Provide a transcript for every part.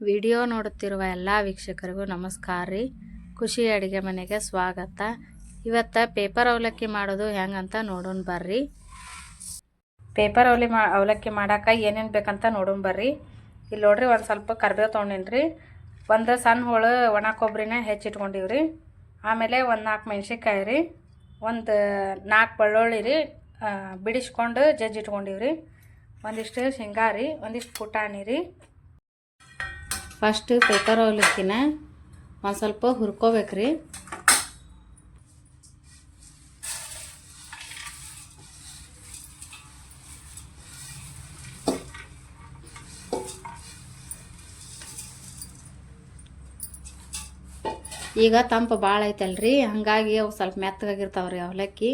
Video ನೋಡುತ್ತಿರುವ ಎಲ್ಲ ವೀಕ್ಷಕರಿಗೂ ನಮಸ್ಕಾರ ರೀ. ಖುಷಿ ಅಡುಗೆ ಮನೆಗೆ ಸ್ವಾಗತ. ಇವತ್ತು ಪೇಪರ್ ಅವಲಕ್ಕಿ ಮಾಡೋದು ಹೆಂಗಂತ ನೋಡೋಣ ಬರ್ರಿ. ಪೇಪರ್ ಅವಲಿ ಮಾ ಅವಲಕ್ಕಿ ಮಾಡಕ್ಕೆ ಏನೇನು ಬೇಕಂತ ನೋಡೋಣ ಬರ್ರಿ. ಇಲ್ಲಿ ನೋಡ್ರಿ ಒಂದು ಸ್ವಲ್ಪ ಕರ್ಬೇವು ತೊಗೊಂಡಿನಿ ರೀ ಒಂದು ಸಣ್ಣ ಹೋಳು ಒಣ ಕೊಬ್ಬರಿನ ಹೆಚ್ಚಿಟ್ಕೊಂಡಿವ್ರಿ ಆಮೇಲೆ ಒಂದು ನಾಲ್ಕು ಮೆಣ್ಸಿನ್ಕಾಯಿ ರೀ. ಒಂದು ನಾಲ್ಕು ಬೆಳ್ಳುಳ್ಳಿ ರೀ. ಬಿಡಿಸ್ಕೊಂಡು ಜಜ್ಜಿ ರೀ. ಒಂದಿಷ್ಟು ಶೇಂಗಾ ರೀ. ಒಂದಿಷ್ಟು ಪುಟಾಣಿ ರೀ. ಫಸ್ಟ್ ಪೇಪರ್ ಅವಲಕ್ಕಿನ ಒಂದು ಸ್ವಲ್ಪ ಹುರ್ಕೋಬೇಕು ರೀ ಈಗ ತಂಪು ಭಾಳ ಐತಲ್ರಿ, ಹಾಗಾಗಿ ಅವು ಸ್ವಲ್ಪ ಮೆತ್ತಗಾಗಿರ್ತಾವ್ರಿ ಅವಲಕ್ಕಿ.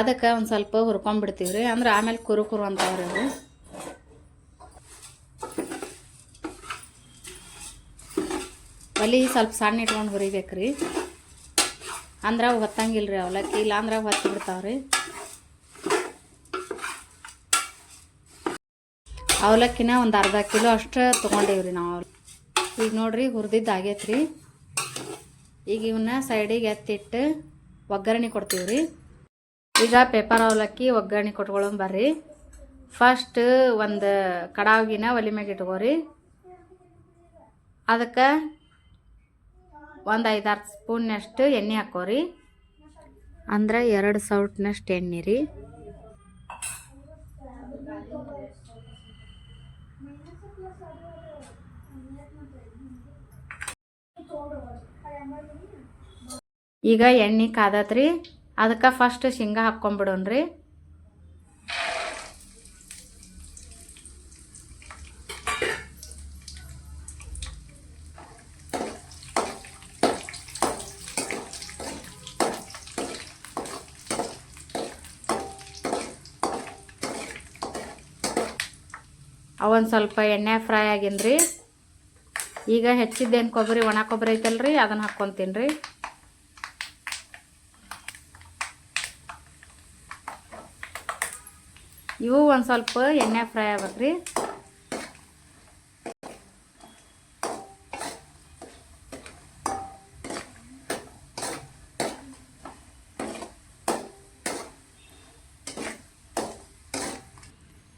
ಅದಕ್ಕೆ ಒಂದು ಸ್ವಲ್ಪ ಹುರ್ಕೊಂಡ್ಬಿಡ್ತೀವಿ ರೀ ಅಂದ್ರೆ ಆಮೇಲೆ ಕುರು ಕುರು ಅಂತಾವ್ರಿ ಅವು ಒಲಿ ಸ್ವಲ್ಪ ಸಣ್ಣ ಇಟ್ಕೊಂಡು ಹುರಿಬೇಕ್ರಿ. ಅಂದ್ರೆ ಅವು ಹೊತ್ತಂಗಿಲ್ಲ ರೀ ಅವಲಕ್ಕಿ, ಇಲ್ಲಾಂದ್ರೆ ಹೊತ್ತು ಬಿಡ್ತಾವ್ರಿ. ಅವಲಕ್ಕಿನ ಒಂದು ಅರ್ಧ ಕಿಲೋ ಅಷ್ಟು ತೊಗೊಂಡೇವ್ರಿ ನಾವು ಈಗ ನೋಡ್ರಿ ಹುರಿದಿದ್ದು ಆಗೈತ್ರಿ. ಈಗ ಇವನ್ನ ಸೈಡಿಗೆ ಎತ್ತಿಟ್ಟು ಒಗ್ಗರಣೆ ಕೊಡ್ತೀವಿ ರೀ ಈಗ ಪೇಪರ್ ಅವಲಕ್ಕಿ ಒಗ್ಗರಣೆ ಕೊಟ್ಕೊಳ್ಳೋಣ ಬರ್ರಿ. ಫಸ್ಟ್ ಒಂದು ಕಡಾವಿನ ಒಲಿ ಮ್ಯಾಗ ಇಟ್ಕೋರಿ. ಅದಕ್ಕೆ ಒಂದು ಐದಾರು ಸ್ಪೂನ್ನಷ್ಟು ಎಣ್ಣೆ ಹಾಕೋರಿ. ಅಂದ್ರೆ ಎರಡು ಸೌಟ್ನಷ್ಟು ಎಣ್ಣೆ ರೀ. ಈಗ ಎಣ್ಣೆ ಕಾದತ್ರಿ. ಅದಕ್ಕೆ ಫಸ್ಟ್ ಶೇಂಗಾ ಹಾಕ್ಕೊಂಬಿಡೋಣ್ರಿ. ಅವೊಂದು ಸ್ವಲ್ಪ ಎಣ್ಣೆ ಫ್ರೈ ಆಗಿನ್ರಿ. ಈಗ ಹೆಚ್ಚಿದ್ದೇನು ಕೊಬ್ಬರಿ, ಒಣ ಕೊಬ್ಬರಿ ಐತಲ್ರಿ ಅದನ್ನು ಹಾಕ್ಕೊತೀನಿ ರೀ ಇವು ಒಂದು ಸ್ವಲ್ಪ ಎಣ್ಣೆ ಫ್ರೈ ಆಗ್ಬೇಕ್ರಿ.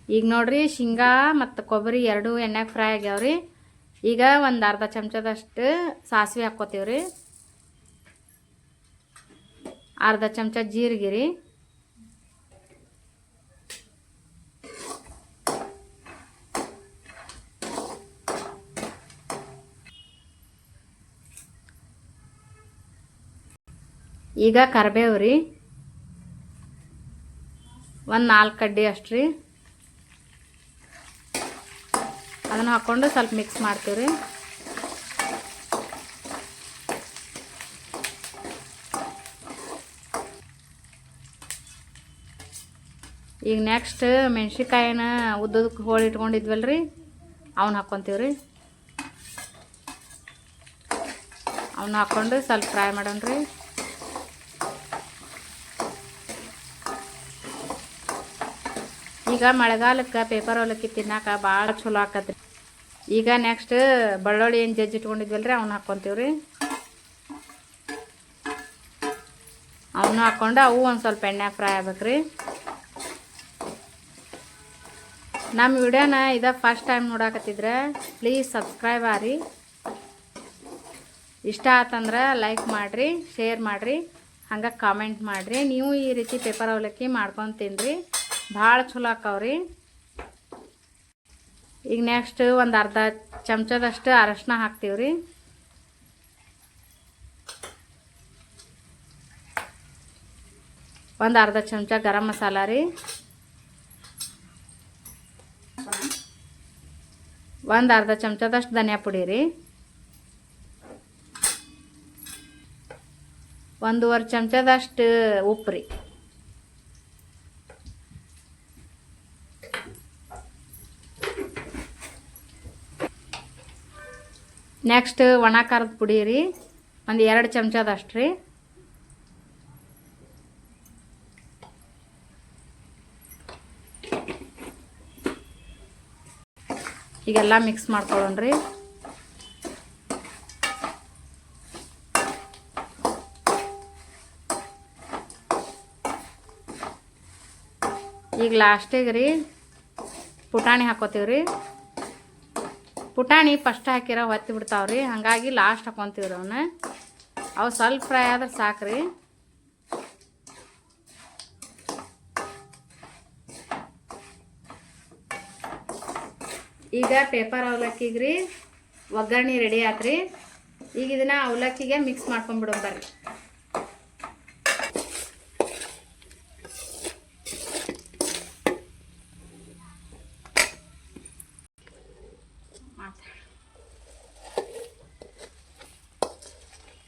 ಈಗ ನೋಡ್ರಿ ಶೇಂಗಾ ಮತ್ತು ಕೊಬ್ಬರಿ ಎರಡು ಎಣ್ಣೆಗೆ ಫ್ರೈ ಆಗ್ಯಾವ್ರಿ ಈಗ ಒಂದು ಅರ್ಧ ಚಮಚದಷ್ಟು ಸಾಸಿವೆ ಹಾಕ್ಕೋತೀವ್ರಿ ಅರ್ಧ ಚಮಚ ಜೀರಿಗೆ ರೀ. ಈಗ ಕರಿಬೇವು ರೀ. ಒಂದು ನಾಲ್ಕು ಕಡ್ಡಿ ಅಷ್ಟು ರೀ. ಅದನ್ನು ಹಾಕ್ಕೊಂಡು ಸ್ವಲ್ಪ ಮಿಕ್ಸ್ ಮಾಡ್ತೀವಿ ರೀ ಈಗ ನೆಕ್ಸ್ಟ್ ಮೆಣ್ಸಿನ್ಕಾಯಿನ ಉದ್ದದಕ್ಕೆ ಹೋಳಿ ಇಟ್ಕೊಂಡಿದ್ವಲ್ಲ ರೀ ಅವನ್ನ ಹಾಕ್ಕೊತೀವಿ ರೀ ಅವನ್ನ ಹಾಕ್ಕೊಂಡು ಸ್ವಲ್ಪ ಫ್ರೈ ಮಾಡೋಣ ರೀ ಈಗ ಮಳೆಗಾಲಕ್ಕೆ ಪೇಪರ್ ಅವಲಕ್ಕಿ ತಿನ್ನಾಕ ಭಾಳ ಚಲೋ ಆಕತ್ರಿ. ಈಗ ನೆಕ್ಸ್ಟ್ ಬೆಳ್ಳುಳ್ಳಿ ಏನು ಜಜ್ಜಿ ಇಟ್ಕೊಂಡಿದ್ವಲ್ಲ ರೀ ಅವನ್ನ ಹಾಕ್ಕೊತೀವಿ ರೀ ಅವನ್ನ ಹಾಕ್ಕೊಂಡು ಅವು ಒಂದು ಸ್ವಲ್ಪ ಎಣ್ಣೆ ಫ್ರೈ ಆಗ್ಬೇಕು ರೀ ನಮ್ಮ ವಿಡಿಯೋನ ಇದ ಫಸ್ಟ್ ಟೈಮ್ ನೋಡಾಕತ್ತಿದ್ರೆ ಪ್ಲೀಸ್ ಸಬ್ಸ್ಕ್ರೈಬ್ ಆರಿ. ಇಷ್ಟ ಆತಂದ್ರೆ ಲೈಕ್ ಮಾಡಿರಿ ಶೇರ್ ಮಾಡಿರಿ, ಹಂಗೆ ಕಾಮೆಂಟ್ ಮಾಡಿರಿ. ನೀವು ಈ ರೀತಿ ಪೇಪರ್ ಅವಲಕ್ಕಿ ಮಾಡ್ಕೊಂಡು ತಿನ್ನಿರಿ ಭಾಳ ಚಲೋ ಆಕಾವ್ರಿ. ಈಗ ನೆಕ್ಸ್ಟ್ ಒಂದು ಅರ್ಧ ಚಮಚದಷ್ಟು ಅರಶಿನ ಹಾಕ್ತೀವಿ ರೀ ಒಂದು ಅರ್ಧ ಚಮಚ ಗರಂ ಮಸಾಲ ರೀ. ಒಂದು ಅರ್ಧ ಚಮಚದಷ್ಟು ಧನಿಯಾ ಪುಡಿ ರೀ. ಒಂದೂವರೆ ಚಮಚದಷ್ಟು ಉಪ್ಪು ರೀ. ನೆಕ್ಸ್ಟ್ ಒಣ ಖಾರದ ಪುಡಿ ರೀ. ಒಂದು ಎರಡು ಚಮಚದಷ್ಟು ರೀ. ಈಗೆಲ್ಲ ಮಿಕ್ಸ್ ಮಾಡ್ಕೊಳ್ಳೋಣ್ರಿ ಈಗ ಲಾಸ್ಟಿಗೆ ರೀ ಪುಟಾಣಿ ಹಾಕೋತೀವಿ ರೀ ಪುಟಾಣಿ ಫಸ್ಟ್ ಹಾಕಿರ ಹೊತ್ತಿ ಬಿಡ್ತಾವ್ರಿ. ಹಾಗಾಗಿ ಲಾಸ್ಟ್ ಹಾಕೊತೀವಿ ರೀ ಅವನ್ನ ಅವು ಸ್ವಲ್ಪ ಫ್ರೈ ಆದ್ರೆ ಸಾಕ್ರಿ. ಈಗ ಪೇಪರ್ ಅವಲಕ್ಕಿಗೆ ರೀ ಒಗ್ಗರಣೆ ರೆಡಿ ಆತ್ರಿ. ಈಗ ಇದನ್ನ ಅವಲಕ್ಕಿಗೆ ಮಿಕ್ಸ್ ಮಾಡ್ಕೊಂಡ್ಬಿಡೋಣ ಬರ್ರಿ.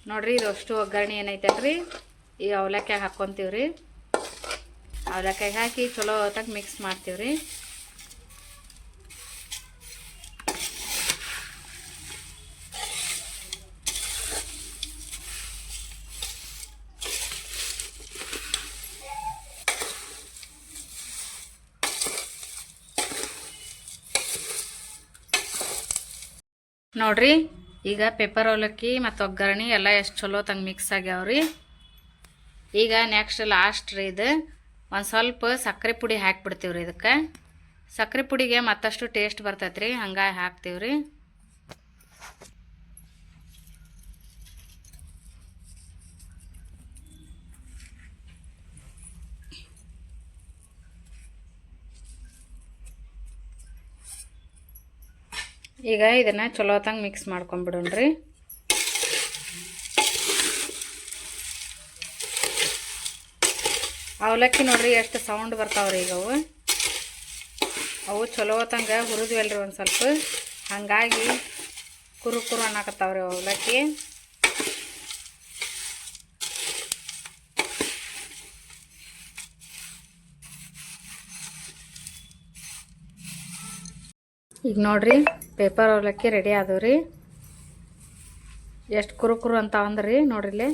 ನೋಡ್ರಿ, ಇದು ಅಷ್ಟು ಒಗ್ಗರಣೆ ಏನೈತಲ್ರಿ ಈ ಅವಲಕ್ಕಿಯಾಗ ಹಾಕ್ಕೊಂತೀವಿ ರೀ ಅವಲಕ್ಕಾಯಿ ಹಾಕಿ ಚಲೋ ಹೊತ್ತಾಗ ಮಿಕ್ಸ್ ಮಾಡ್ತೀವಿ ರೀ ನೋಡ್ರಿ ಈಗ ಪೆಪ್ಪರ್ ಅವಲಕ್ಕಿ ಮತ್ತು ಒಗ್ಗರಣೆ ಎಲ್ಲ ಎಷ್ಟು ಚಲೋ ತಂಗೆ ಮಿಕ್ಸ್ ಆಗ್ಯಾವ್ರಿ. ಈಗ ನೆಕ್ಸ್ಟ್ ಲಾಸ್ಟ್ ರೀ ಇದು ಒಂದು ಸ್ವಲ್ಪ ಸಕ್ಕರೆ ಪುಡಿ ಹಾಕಿಬಿಡ್ತೀವ್ರಿ ಇದಕ್ಕೆ. ಸಕ್ಕರೆ ಪುಡಿಗೆ ಮತ್ತಷ್ಟು ಟೇಸ್ಟ್ ಬರ್ತೈತೆ ರೀ ಹಂಗಾಗಿ ಹಾಕ್ತೀವಿ ಈಗ ಇದನ್ನು ಚಲೋ ಹೊತ್ತಂಗೆ ಮಿಕ್ಸ್ ಮಾಡ್ಕೊಂಬಿಡೋಣ್ರಿ. ಅವಲಕ್ಕಿ ನೋಡ್ರಿ ಎಷ್ಟು ಸೌಂಡ್ ಬರ್ತಾವ್ರಿ ಈಗ ಅವು. ಅವು ಚಲೋ ಹೊತ್ತಂಗೆ ಹುರಿದ್ವಲ್ರಿ ಒಂದು ಸ್ವಲ್ಪ. ಹಾಗಾಗಿ ಕುರು ಕುರು ಅನ್ನಕತ್ತಾವ್ರಿ ಅವಲಕ್ಕಿ. ಈಗ ನೋಡ್ರಿ ಪೇಪರ್ ಅವಲಕ್ಕಿ ರೆಡಿ ಆದವು ರೀ. ಎಷ್ಟು ಕುರು ಕುರು ಅಂತ ಅಂದ್ರಿ ನೋಡ್ರಿಲ್ಲಿ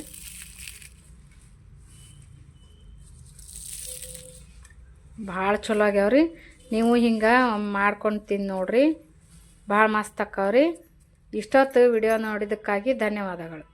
ಭಾಳ ಚಲೋ ಆಗ್ಯಾವ್ರಿ ನೀವು ಹಿಂಗೆ ಮಾಡ್ಕೊಂಡು ತಿಂದು ನೋಡ್ರಿ. ಭಾಳ ಮಸ್ತ್ ಅಕ್ಕಾವ್ರಿ ಇಷ್ಟೊತ್ತು ವಿಡಿಯೋ ನೋಡಿದ್ದಕ್ಕಾಗಿ ಧನ್ಯವಾದಗಳು.